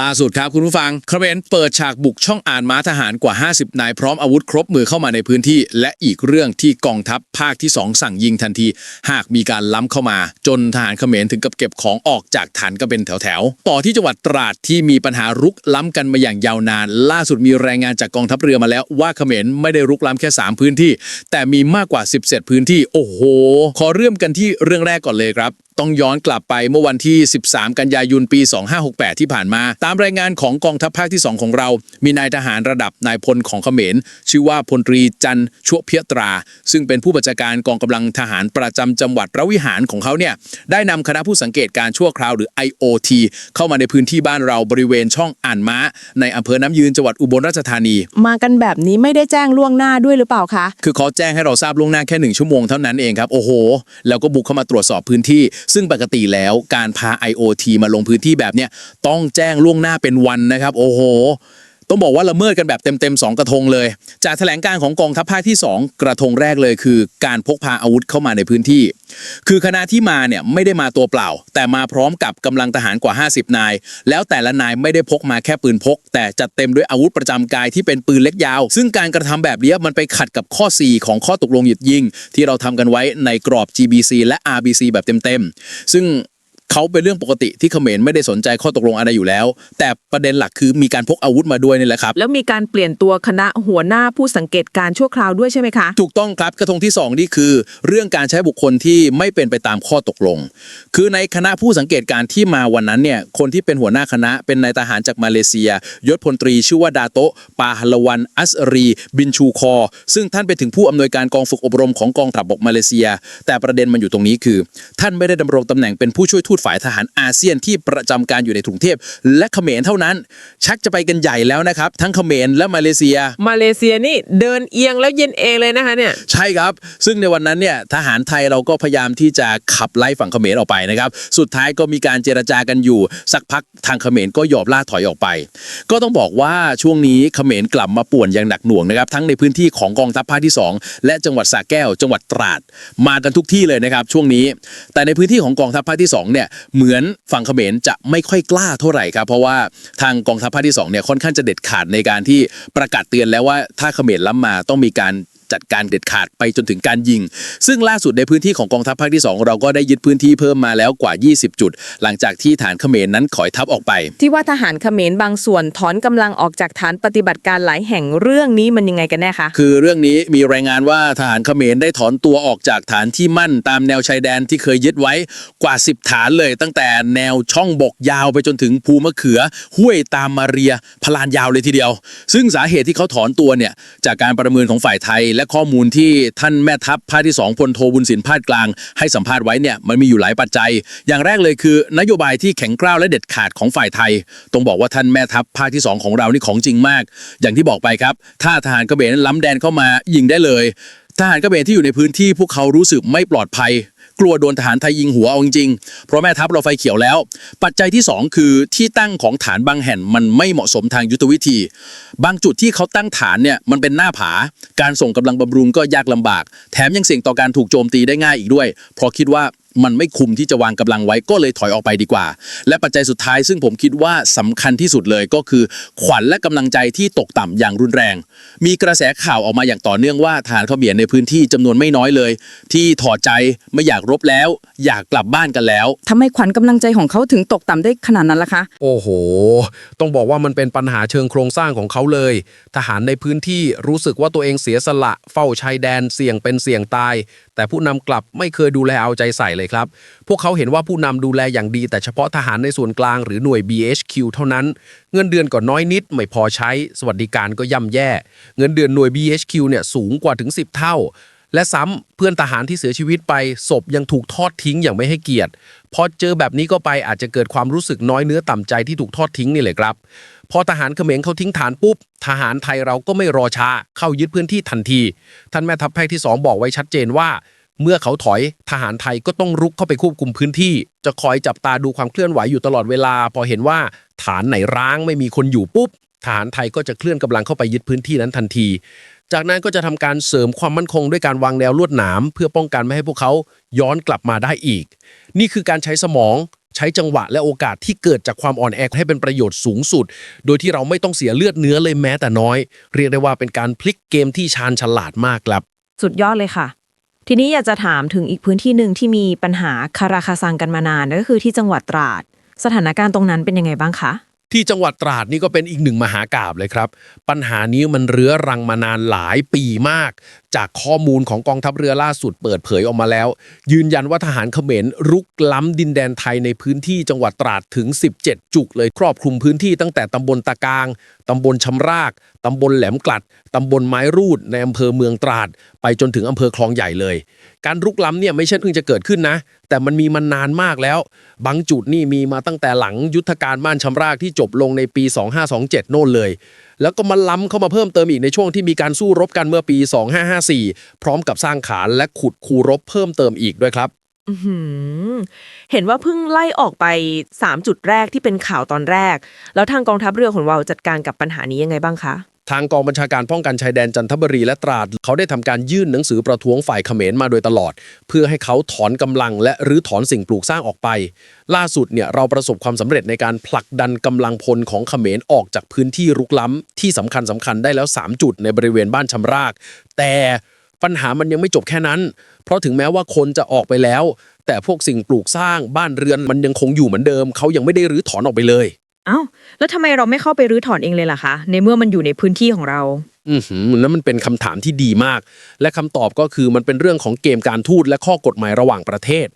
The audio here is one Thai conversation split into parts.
ล่าสุดครับคุณผู้ฟังเขมรเปิดฉากบุกช่องอ่านม้าทหารกว่า 50 นายพร้อมอาวุธครบมือเข้ามาในพื้นที่ และอีกเรื่องที่กองทัพภาคที่ 2 สั่งยิงทันที หากมีการล้ำเข้ามา จนทหารเขมรถึงกับเก็บของออกจากฐานก็เป็นแถวๆ ต่อที่จังหวัดตราดที่มีปัญหารุกล้ำกันมาอย่างยาวนาน ล่าสุดมีรายงานจากกองทัพเรือมาแล้วว่าเขมรไม่ได้รุกล้ำแค่ 3 พื้นที่ แต่มีมากกว่า 17 พื้นที่ โอ้โห ขอเริ่มกันที่เรื่องแรกก่อนเลยครับ ต้องย้อนกลับไปเมื่อวันที่ 13 กันยายนปี 2568 ที่ผ่านมา ตามรายงานของกองทัพภาคที่ 2 ของเรา มีนายทหารระดับนายพลของเขมร ชื่อว่าพลตรีจันทร์ชั่วเพียตรา ซึ่งเป็นผู้บัญชาการกองกำลังทหารประจำจังหวัดระวิหารของเขาเนี่ยได้นำคณะผู้สังเกตการชั่วคราวหรือ IOT เข้ามาในพื้นที่บ้านเราบริเวณช่องอ่านม้า ในอำเภอน้ำยืนจังหวัดอุบลราชธานี มากันแบบนี้ไม่ได้แจ้งล่วงหน้าด้วยหรือเปล่าคะคือเขาแจ้งให้เราทราบล่วงหน้าแค่หนึ่งชั่วโมงเท่านั้นเองครับโอ้โหแล้วก็บุกเข้ามาตรวจสอบพื้นที่ซึ่งปกติแล้วการพา IoT มาลงพื้นที่แบบเนี้ยต้องแจ้งล่วงหน้าเป็นวันนะครับ โอ้โห ต้องบอกว่าละเมิดกันแบบเต็มๆ2กระทงเลย จากแถลงการของกองทัพภาคที่ 2 กระทงแรกเลยคือ การพกพาอาวุธเข้ามาในพื้นที่ คือคณะที่มาเนี่ยไม่ได้มาตัวเปล่า แต่มาพร้อมกับกำลังทหารกว่า 50 นาย แล้วแต่ละนายไม่ได้พกมาแค่ปืนพก แต่จัดเต็มด้วยอาวุธประจำกายที่เป็นปืนเล็กยาว ซึ่งการกระทำแบบนี้มันไปขัดกับข้อ 4 ของข้อตกลงหยุดยิง ที่เราทำกันไว้ในกรอบ GBC และ RBC แบบเต็มๆซึ่ง เขาเป็นเรื่องปกติที่เขมรไม่ได้สนใจข้อตกลงอะไรอยู่แล้ว แต่ประเด็นหลักคือมีการพกอาวุธมาด้วยนี่แหละครับ แล้วมีการเปลี่ยนตัวคณะหัวหน้าผู้สังเกตการชั่วคราวด้วยใช่ไหมคะ ถูกต้องครับกระทงที่ 2 นี่คือ เรื่องการใช้บุคคลที่ไม่เป็นไปตามข้อตกลง คือในคณะผู้สังเกตการที่มาวันนั้นเนี่ยคนที่เป็นหัวหน้าคณะเป็นนายทหารจากมาเลเซีย ยศพลตรีชื่อว่าดาโตะปาฮลวัน อัสรี บินชูคอ ซึ่งท่านเป็นถึงผู้อำนวยการกองฝึกอบรมของกองทัพบกมาเลเซีย แต่ประเด็นมันอยู่ตรงนี้คือ ท่านไม่ได้ดำรงตำแหน่งเป็นผู้ช่วยทูตฝ่ายทหารอาเซียนที่ประจำการอยู่ในกรุงเทพ และเขมรเท่านั้น ชักจะไปกันใหญ่แล้วนะครับ ทั้งเขมรและมาเลเซีย มาเลเซียนี่เดินเอียงแล้วเย็นเองเลยนะคะเนี่ยใช่ครับ ซึ่งในวันนั้นเนี่ยทหารไทยเราก็พยายามที่จะขับไล่ฝั่งเขมรออกไปนะครับสุดท้ายก็มีการเจรจากันอยู่ สักพักทางเขมรก็ยอมล่าถอยออกไป ก็ต้องบอกว่าช่วงนี้เขมรกลับมาป่วนอย่างหนักหน่วงนะครับทั้งในพื้นที่ของกองทัพภาคที่ 2 และจังหวัดสระแก้ว จังหวัดตราด มากันทุกที่เลยนะครับช่วงนี้ แต่ในพื้นที่ของกองทัพภาคที่2เนี่ยเหมือนฝั่งเขมรจะไม่ค่อยกล้าเท่าไหร่ครับเพราะว่าทางกองทัพภาคที่2เนี่ยค่อนข้างจะเด็ดขาดในการที่ประกาศเตือนแล้วว่าถ้าเขมรล้ำมาต้องมีการ จัดการเด็ดขาดไปจนถึงการยิง ซึ่งล่าสุดในพื้นที่ของกองทัพภาคที่ 2 เราก็ได้ยึดพื้นที่เพิ่มมาแล้วกว่า 20 จุด หลังจากที่ฐานเขมรนั้นขอยทัพออกไป ที่ว่าทหารเขมรบางส่วนถอนกำลังออกจากฐานปฏิบัติการหลายแห่งเรื่องนี้มันยังไงกันแน่คะคือเรื่องนี้มีรายงานว่าทหารเขมรได้ถอนตัวออกจากฐานที่มั่นตามแนวชายแดนที่เคยยึดไว้กว่า 10 ฐานเลย ตั้งแต่แนวช่องบกยาวไปจนถึงภูมะเขือ ห้วยตามมาเรียพลานยาวเลยทีเดียว ซึ่งสาเหตุที่เขาถอนตัวเนี่ยจากการประเมินของฝ่ายไทยและข้อมูลที่ท่านแม่ทัพภาคที่2พลโทบุญสินพาดกลาง ให้สัมภาษณ์ไว้เนี่ยมันมีอยู่หลายปัจจัย อย่างแรกเลยคือนโยบายที่แข็งกร้าวและเด็ดขาดของฝ่ายไทยต้องบอกว่าท่านแม่ทัพภาคที่ 2 ของเรานี่ของจริงมาก อย่างที่บอกไปครับ ถ้าทหารเบนล้ำแดนเข้ามายิงได้เลย ทหารเบนที่อยู่ในพื้นที่พวกเขารู้สึกไม่ปลอดภัย กลัวโดนทหารไทยยิงหัวเอาจริงๆเพราะแม่ทัพเราไฟเขียวแล้ว ปัจจัยที่ 2 คือที่ตั้งของฐานบางแห่งมันไม่เหมาะสมทางยุทธวิธี บางจุดที่เขาตั้งฐานเนี่ยมันเป็นหน้าผา การส่งกำลังบำรุงก็ยากลำบาก แถมยังเสี่ยงต่อการถูกโจมตีได้ง่ายอีกด้วยเพราะคิดว่า มันไม่คุมที่จะวางกำลังไว้ก็เลยถอยออกไปดีกว่า และปัจจัยสุดท้ายซึ่งผมคิดว่าสำคัญที่สุดเลยก็คือ ขวัญและกำลังใจที่ตกต่ำอย่างรุนแรง มีกระแสข่าวออกมาอย่างต่อเนื่องว่าทหารเขมรในพื้นที่จำนวนไม่น้อยเลย ที่ถอดใจไม่อยากรบแล้ว อยากกลับบ้านกันแล้วทำไมขวัญกำลังใจของเขาถึงตกต่ำได้ขนาดนั้นล่ะคะ โอ้โห ต้องบอกว่ามันเป็นปัญหาเชิงโครงสร้างของเขาเลย ทหารในพื้นที่รู้สึกว่าตัวเองเสียสละ เฝ้าชายแดนเสี่ยงเป็นเสี่ยงตาย แต่ผู้นำกลับไม่เคยดูแลเอาใจใส่เลยครับ พวกเขาเห็นว่าผู้นำดูแลอย่างดี แต่เฉพาะทหารในส่วนกลางหรือหน่วย BHQ เท่านั้น เงินเดือนก็น้อยนิดไม่พอใช้ สวัสดิการก็ย่ำแย่ เงินเดือนหน่วย BHQ เนี่ยสูงกว่าถึง 10 เท่า และซ้ำเพื่อนทหารที่เสียชีวิตไปศพยังถูกทอดทิ้งอย่างไม่ให้เกียรติพอเจอแบบนี้ก็ไปอาจจะเกิดความรู้สึกน้อยเนื้อต่ำใจที่ถูกทอดทิ้งนี่เลยครับ พอทหารเขมรเขาทิ้งฐานปุ๊บ ทหารไทยเราก็ไม่รอช้า เข้ายึดพื้นที่ทันที ท่านแม่ทัพภาคที่ 2 บอกไว้ชัดเจนว่า เมื่อเขาถอยทหารไทยก็ต้องรุกเข้าไปควบคุมพื้นที่ จะคอยจับตาดูความเคลื่อนไหวอยู่ตลอดเวลา พอเห็นว่าฐานไหนร้างไม่มีคนอยู่ปุ๊บทหารไทยก็จะเคลื่อนกำลังเข้าไปยึดพื้นที่นั้นทันที จากนั้นก็จะทำการเสริมความมั่นคงด้วยการวางแนวลวดหนาม เพื่อป้องกันไม่ให้พวกเขาย้อนกลับมาได้อีก นี่คือการใช้สมอง ใช้จังหวะและโอกาสที่เกิดจากความอ่อนแอให้เป็นประโยชน์สูงสุด โดยที่เราไม่ต้องเสียเลือดเนื้อเลยแม้แต่น้อย เรียกได้ว่าเป็นการพลิกเกมที่ชาญฉลาดมากครับ สุดยอดเลยค่ะ ทีนี้อยากจะถามถึงอีกพื้นที่หนึ่งที่มีปัญหาคาราคาซังกันมานานก็คือที่จังหวัดตราด สถานการณ์ตรงนั้นเป็นยังไงบ้างคะที่จังหวัดตราดนี่ก็เป็นอีกหนึ่งมหากาบเลยครับ ปัญหานี้มันเรื้อรังมานานหลายปีมากจากข้อมูลของกองทัพเรือล่าสุดเปิดเผยออกมาแล้ว ยืนยันว่าทหารเขมรรุกล้ำดินแดนไทยในพื้นที่จังหวัดตราดถึง 17 จุกเลยครอบคลุมพื้นที่ตั้งแต่ตำบลตะกางตำบลชำรากตำบลแหลมกลัดตำบลไม้รูดในอำเภอเมืองตราด ไปจนถึงอำเภอคลองใหญ่เลย การรุกล้ำเนี่ยไม่ใช่เพิ่งจะเกิดขึ้นนะ แต่มันมีมานานมากแล้ว บางจุดนี่มีมาตั้งแต่หลังยุทธการบ้านชำรากที่จบลงในปี 2527 โน่นเลย แล้วก็มาล้ำเข้ามาเพิ่มเติมอีกในช่วงที่มีการสู้รบกันเมื่อปี 2554 พร้อมกับสร้างขานและขุดคูรบเพิ่มเติมอีกด้วยครับเห็นว่าเพิ่งไล่ออกไป 3 จุดแรกที่เป็นข่าวตอนแรก แล้วทางกองทัพเรือของเราจัดการกับปัญหานี้ยังไงบ้างคะ ทางกองบัญชาการป้องกันชายแดนจันทบุรีและตราด เขาได้ทำการยื่นหนังสือประท้วงฝ่ายเขมรมาโดยตลอด เพื่อให้เขาถอนกำลังและรื้อถอนสิ่งปลูกสร้างออกไป ล่าสุดเนี่ยเราประสบความสำเร็จในการผลักดันกำลังพลของเขมรออกจากพื้นที่รุกล้ำที่สำคัญสำคัญได้แล้ว 3 จุดในบริเวณบ้านชำราก แต่ปัญหามันยังไม่จบแค่นั้น เพราะถึงแม้ว่าคนจะออกไปแล้ว แต่พวกสิ่งปลูกสร้างบ้านเรือนมันยังคงอยู่เหมือนเดิม เขายังไม่ได้รื้อถอนออกไปเลย เอ้าแล้วทำไมเราไม่เข้าไปรื้อถอนเองเลยล่ะคะ ในเมื่อมันอยู่ในพื้นที่ของเรา อือหือแล้วมันเป็นคำถามที่ดีมาก และคำตอบก็คือมันเป็นเรื่องของเกมการทูตและข้อกฎหมายระหว่างประเทศ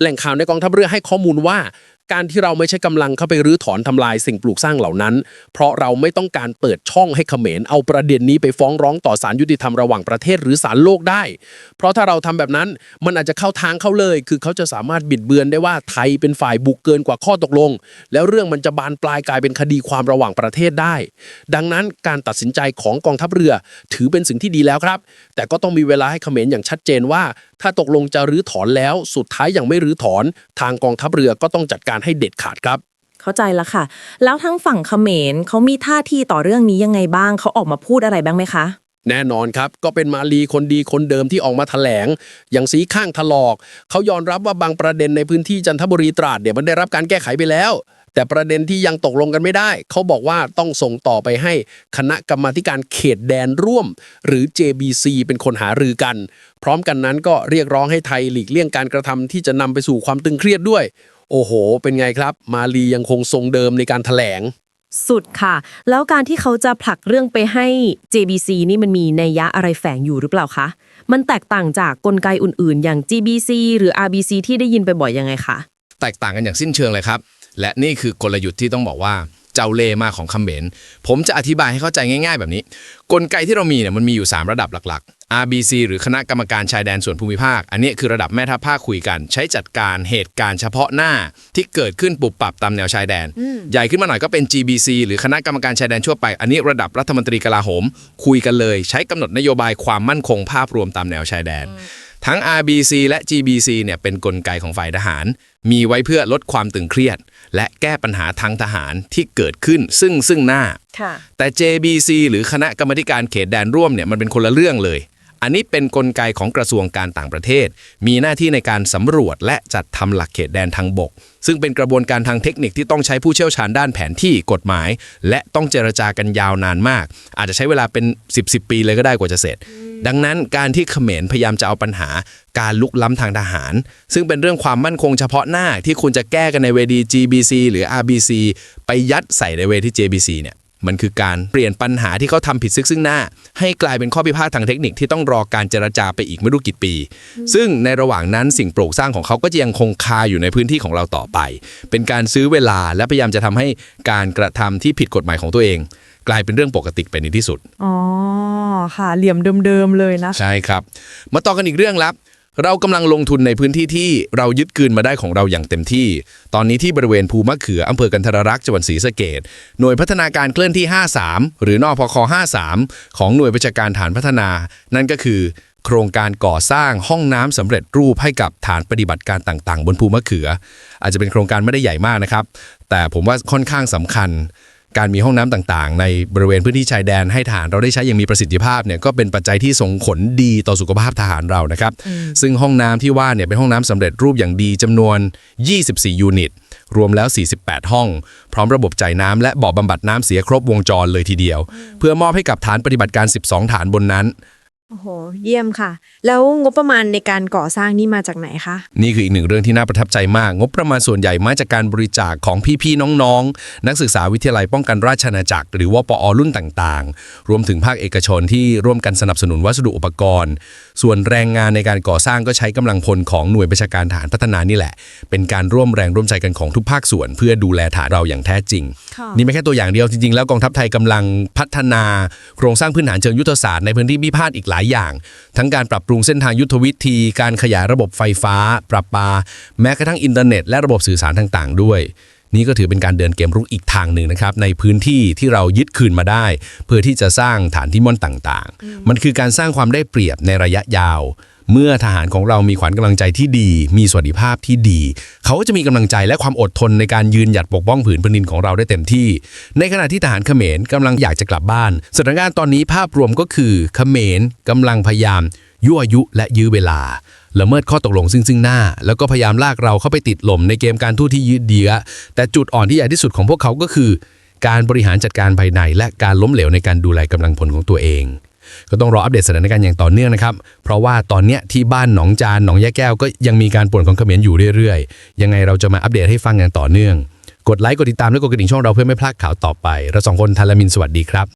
แหล่งข่าวในกองทัพเรือให้ข้อมูลว่า การที่เราไม่ใช่กำลังเข้าไปรื้อถอนทำลายสิ่งปลูกสร้างเหล่านั้น เพราะเราไม่ต้องการเปิดช่องให้เขมรเอาประเด็นนี้ไปฟ้องร้องต่อศาลยุติธรรมระหว่างประเทศหรือศาลโลกได้ เพราะถ้าเราทำแบบนั้นมันอาจจะเข้าทางเขาเลย คือเขาจะสามารถบิดเบือนได้ว่าไทยเป็นฝ่ายบุกเกินกว่าข้อตกลง แล้วเรื่องมันจะบานปลายกลายเป็นคดีความระหว่างประเทศได้ ดังนั้นการตัดสินใจของกองทัพเรือ ถือเป็นสิ่งที่ดีแล้วครับ แต่ก็ต้องมีเวลาให้เขมรอย่างชัดเจนว่า ถ้าตกลงจะรื้อถอนแล้ว สุดท้ายยังไม่รื้อถอน ทางกองทัพเรือก็ต้องจัดการให้เด็ดขาดครับเข้าใจแล้วค่ะ แล้วทั้งฝั่งเขมรเขามีท่าทีต่อเรื่องนี้ยังไงบ้าง เขาออกมาพูดอะไรบ้างไหมคะ แน่นอนครับ ก็เป็นมาลีคนดีคนเดิมที่ออกมาแถลง อย่างสีข้างถลอก เขายอมรับว่าบางประเด็นในพื้นที่จันทบุรีตราดเนี่ยมันได้รับการแก้ไขไปแล้ว แต่ประเด็นที่ยังตกลงกันไม่ได้ เขาบอกว่าต้องส่งต่อไปให้คณะกรรมาธิการเขตแดนร่วม หรือ JBC เป็นคนหารือกัน พร้อมกันนั้นก็เรียกร้องให้ไทยหลีกเลี่ยงการกระทำที่จะนำไปสู่ความตึงเครียดด้วย โอ้โห เป็นไงครับ มาลียังคงทรงเดิมในการแถลง สุดค่ะ แล้วการที่เขาจะผลักเรื่องไปให้ JBC นี่มันมีนัยยะอะไรแฝงอยู่หรือเปล่าคะ มันแตกต่างจากกลไกอื่นๆ อย่าง GBC หรือ RBC ที่ได้ยินไปบ่อยยังไงคะ แตกต่างกันอย่างสิ้นเชิงเลยครับ และนี่คือกลยุทธ์ที่ต้องบอกว่า เจ้าเล่มากของคำเขมรผมจะอธิบายให้เข้าใจง่าย ๆ แบบนี้ กลไกที่เรามีเนี่ยมันมีอยู่ 3 ระดับหลัก ๆ RBC หรือคณะกรรมการชายแดนส่วนภูมิภาค อันนี้คือระดับแม่ทัพภาคคุยกัน ใช้จัดการเหตุการณ์เฉพาะหน้าที่เกิดขึ้นปุบปรับตามแนวชายแดน ใหญ่ขึ้นมาหน่อยก็เป็น GBC หรือคณะกรรมการชายแดนทั่วไป อันนี้ระดับรัฐมนตรีกลาโหม คุยกันเลย ใช้กำหนดนโยบายความมั่นคงภาพรวมตามแนวชายแดน ทั้ง RBC และ GBC เนี่ยเป็นกลไกของฝ่ายทหาร มีไว้เพื่อลดความตึงเครียด และแก้ปัญหาทางทหารที่เกิดขึ้นซึ่งซึ่งหน้าค่ะแต่ JBC หรือคณะกรรมาธิการเขตแดนร่วมเนี่ยมันเป็นคนละเรื่องเลย อันนี้เป็นนกลไกของกระทรวงการต่างประเทศ มีหน้าที่ในการสำรวจและจัดทำหลักเขตแดนทางบก ซึ่งเป็นกระบวนการทางเทคนิคที่ต้องใช้ผู้เชี่ยวชาญด้านแผนที่กฎหมาย และต้องเจรจากันยาวนานมาก อาจจะใช้เวลาเป็น 10บสปีเลยก็ได้กว่าจะเสร็จ ดังนั้นการที่เขมรพยายามจะเอาปัญหา การลุกล้ำทางทหาร ซึ่งเป็นเรื่องความมั่นคงเฉพาะหน้าที่คุณจะแก้กันในเวที GBC หรือ RBC ไปยัดใส่ในเวที JBC เนี่ย มันคือการเปลี่ยนปัญหาที่เขาทำผิดซึ่งซึ่งหน้า ให้กลายเป็นข้อพิพาททางเทคนิคที่ต้องรอการเจรจาไปอีกไม่รู้กี่ปี ซึ่งในระหว่างนั้นสิ่งปลูกสร้างของเขาก็จะยังคงคาอยู่ในพื้นที่ของเราต่อไป เป็นการซื้อเวลาและพยายามจะทำให้การกระทำที่ผิดกฎหมายของตัวเอง กลายเป็นเรื่องปกติไปในที่สุดอ๋อค่ะเหลี่ยมเดิมๆเลยนะใช่ครับ มาต่อกันอีกเรื่องครับ เรากำลังลงทุนในพื้นที่ที่เรายึดคืนมาได้ของเราอย่างเต็มที่ ตอนนี้ที่บริเวณภูมะเขืออำเภอกันทรรักษ์จังหวัดศรีสะเกดหน่วยพัฒนาการเคลื่อนที่ 53 หรือนอพค53 ของหน่วยประชาการฐานพัฒนา นั่นก็คือ โครงการก่อสร้างห้องน้ำสำเร็จรูปให้กับฐานปฏิบัติการต่าง ๆ บนภูมะเขือ อาจจะเป็นโครงการไม่ได้ใหญ่มากนะครับ แต่ผมว่าค่อนข้างสำคัญ การมีห้องน้ำต่างๆ ในบริเวณพื้นที่ชายแดนให้ฐานเราได้ใช้อย่างมีประสิทธิภาพเนี่ยก็เป็นปัจจัยที่ส่งผลดีต่อสุขภาพทหารเรานะครับ ซึ่งห้องน้ำที่ว่าเนี่ยเป็นห้องน้ำสำเร็จรูปอย่างดีจำนวน 24 ยูนิต รวมแล้ว 48 ห้อง พร้อมระบบจ่ายน้ำและบ่อบำบัดน้ำเสียครบวงจรเลยทีเดียว เพื่อมอบให้กับฐานปฏิบัติการ 12 ฐานบนนั้น โอ้โห เยี่ยมค่ะ แล้วงบประมาณในการก่อสร้างนี่มาจากไหนคะ นี่คืออีกหนึ่งเรื่องที่น่าประทับใจมาก งบประมาณส่วนใหญ่มาจากการบริจาคของพี่ๆน้องๆ นักศึกษาวิทยาลัยป้องกันราชอาณาจักร หรือว่าปอรุ่นต่างๆ รวมถึงภาคเอกชนที่ร่วมกันสนับสนุนวัสดุอุปกรณ์ ส่วนแรงงานในการก่อสร้างก็ใช้กำลังพลของหน่วยประชาการฐานพัฒนานี่แหละ เป็นการร่วมแรงร่วมใจกันของทุกภาคส่วน เพื่อดูแลฐานเราอย่างแท้จริงค่ะนี่ไม่แค่ตัวอย่างเดียวจริงๆแล้วกองทัพไทยกำลังพัฒนา โครงสร้างพื้นฐานเชิงยุทธศาสตร์ในพื้นที่พิพาทอีกหลายอย่าง ทั้งการปรับปรุงเส้นทางยุทธวิธี การขยายระบบไฟฟ้า ประปา แม้กระทั่งอินเทอร์เน็ตและระบบสื่อสารต่างๆ ด้วย นี่ก็ถือเป็นการเดินเกมรุกอีกทางหนึ่งนะครับในพื้นที่ที่เรายึดคืนมาได้ เพื่อที่จะสร้างฐานที่มั่นต่างๆ มันคือการสร้างความได้เปรียบในระยะยาว เมื่อทหารของเรามีขวัญกำลังใจที่ดี มีสวัสดิภาพที่ดี เขาก็จะมีกำลังใจและความอดทนในการยืนหยัดปกป้องผืนแผ่นดินของเราได้เต็มที่ ในขณะที่ทหารเขมรกำลังอยากจะกลับบ้านสถานการณ์ตอนนี้ภาพรวมก็คือเขมรกำลังพยายาม ยั่วยุและยื้อเวลาละเมิดข้อตกลงซึ่งซึ่งหน้า แล้วก็พยายามลากเราเข้าไปติดหล่มในเกมการทูตที่ยืดเยื้อแต่จุดอ่อนที่ใหญ่ที่สุดของพวกเขาก็คือ การบริหารจัดการภายใน และการล้มเหลวในการดูแลกำลังพลของตัวเอง ก็ต้องรออัปเดตสถานการณ์อย่างต่อเนื่องนะครับ เพราะว่าตอนเนี้ยที่บ้านหนองจานหนองยะแก้วก็ยังมีการป่วนของเขมรอยู่เรื่อยๆ ยังไงเราจะมาอัปเดตให้ฟังอย่างต่อเนื่อง กดไลค์กดติดตามและกดกระดิ่งช่องเราเพื่อไม่พลาดข่าวต่อไป เราสองคนทันละมินสวัสดีครับ